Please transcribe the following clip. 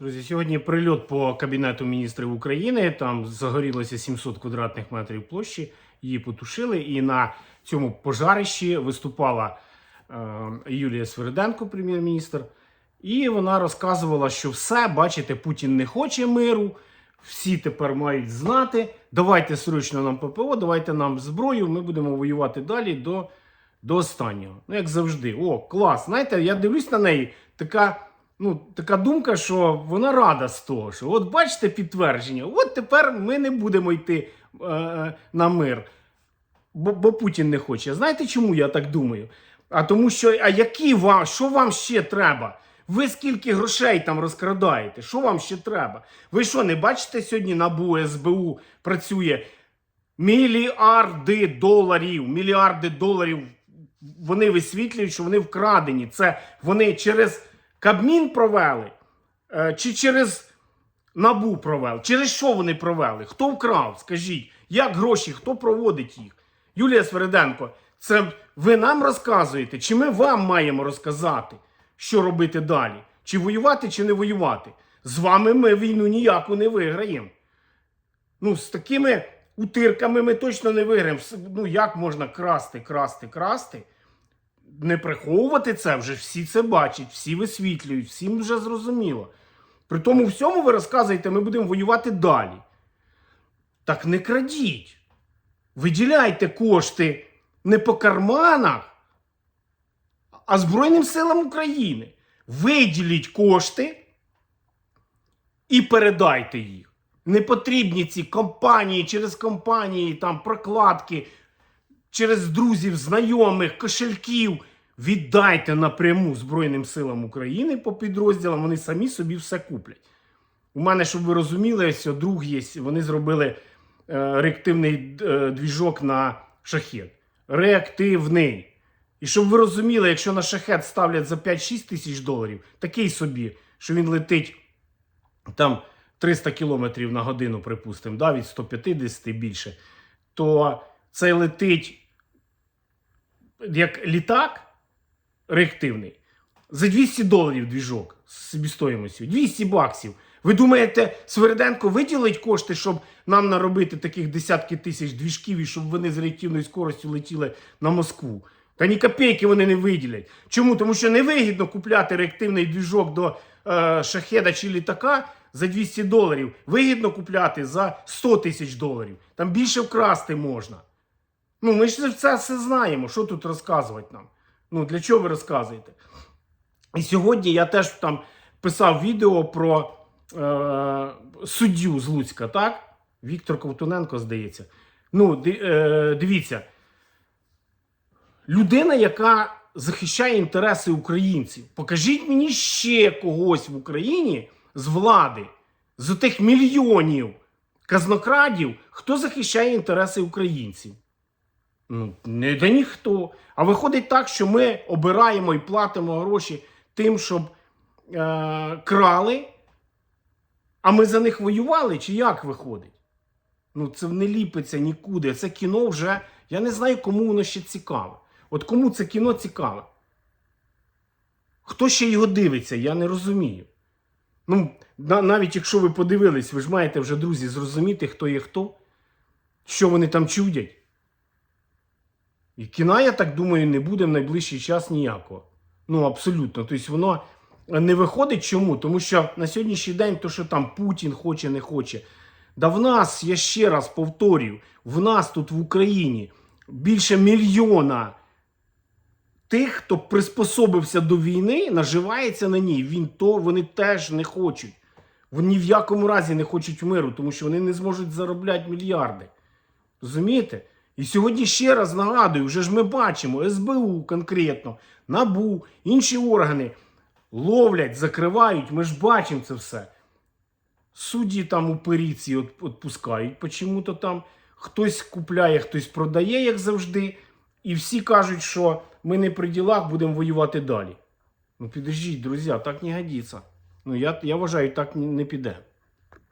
Друзі, сьогодні прильот по Кабінету міністрів України. Там загорілося 700 квадратних метрів площі. Її потушили. І на цьому пожарищі виступала е, Юлія Свериденко, прем'єр-міністр. І вона розказувала, що все, бачите, Путін не хоче миру. Всі тепер мають знати. Давайте срочно нам ППО, давайте нам зброю. Ми будемо воювати далі до, до останнього. Ну, як завжди. О, клас. Знаєте, я дивлюсь на неї. Така, ну, така думка, що вона рада з того, що от бачите підтвердження, от тепер ми не будемо йти е, на мир. Бо, бо Путін не хоче. Знаєте, чому я так думаю? А тому що, а які вам, що вам ще треба? Ви скільки грошей там розкрадаєте? Що вам ще треба? Ви що, не бачите сьогодні НАБУ, СБУ працює мільярди доларів, мільярди доларів. Вони висвітлюють, що вони вкрадені. Це вони через Кабмін провели е, чи через НАБУ провели? Через що вони провели? Хто вкрав? Скажіть, як гроші, хто проводить їх? Юлія Свериденко, це ви нам розказуєте, чи ми вам маємо розказати, що робити далі? Чи воювати, чи не воювати? З вами ми війну ніяку не виграємо. Ну, з такими утирками ми точно не виграємо. Ну, як можна красти, красти, красти? Не приховувати це вже всі це бачать, всі висвітлюють, всім вже зрозуміло. При тому всьому ви розказуєте, ми будемо воювати далі. Так не крадіть. Виділяйте кошти не по карманах, а Збройним силам України. Виділіть кошти і передайте їх. Не потрібні ці компанії через компанії, там прокладки, через друзів, знайомих, кошельків. Віддайте напряму Збройним силам України по підрозділам, вони самі собі все куплять. У мене, щоб ви розуміли, ось друг є, вони зробили е, реактивний е, двіжок на шахет. Реактивний. І щоб ви розуміли, якщо на шахет ставлять за 5-6 тисяч доларів, такий собі, що він летить там 300 кілометрів на годину, припустимо, да, від 150 і більше, то це летить як літак реактивний за 200 доларів двіжок з собівстоїмостю. 200 баксів. Ви думаєте, Свериденко виділить кошти, щоб нам наробити таких десятки тисяч двіжків і щоб вони з реактивною скоростю летіли на Москву? Та ні копійки вони не виділять. Чому? Тому що невигідно купляти реактивний двіжок до е, шахеда чи літака за 200 доларів. Вигідно купляти за 100 тисяч доларів. Там більше вкрасти можна. Ну, ми ж це все знаємо. Що тут розказувати нам? Ну, для чого ви розказуєте? І сьогодні я теж там писав відео про е, суддю з Луцька, так? Віктор Ковтуненко, здається. Ну, е, дивіться, людина, яка захищає інтереси українців. Покажіть мені ще когось в Україні з влади, з тих мільйонів казнокрадів, хто захищає інтереси українців. Ну, не да ніхто. А виходить так, що ми обираємо і платимо гроші тим, щоб е, крали, а ми за них воювали, чи як виходить? Ну, це не ліпиться нікуди. Це кіно вже. Я не знаю, кому воно ще цікаве. От кому це кіно цікаве? Хто ще його дивиться, я не розумію. Ну, навіть якщо ви подивились, ви ж маєте вже, друзі, зрозуміти, хто є хто, що вони там чудять. І кіна, я так думаю, не буде в найближчий час ніякого. Ну, абсолютно. Тобто воно не виходить. Чому? Тому що на сьогоднішній день, то, що там Путін хоче, не хоче. Да в нас, я ще раз повторюю, в нас тут в Україні більше мільйона тих, хто приспособився до війни, наживається на ній. Він то вони теж не хочуть. Вони ні в якому разі не хочуть миру, тому що вони не зможуть заробляти мільярди. Розумієте? І сьогодні ще раз нагадую, вже ж ми бачимо СБУ конкретно, НАБУ, інші органи ловлять, закривають, ми ж бачимо це все. Судді там у періці відпускають, почому-то там хтось купляє, хтось продає, як завжди. І всі кажуть, що ми не при ділах будемо воювати далі. Ну підождіть, друзі, так не годиться. Ну я, я вважаю, так не піде.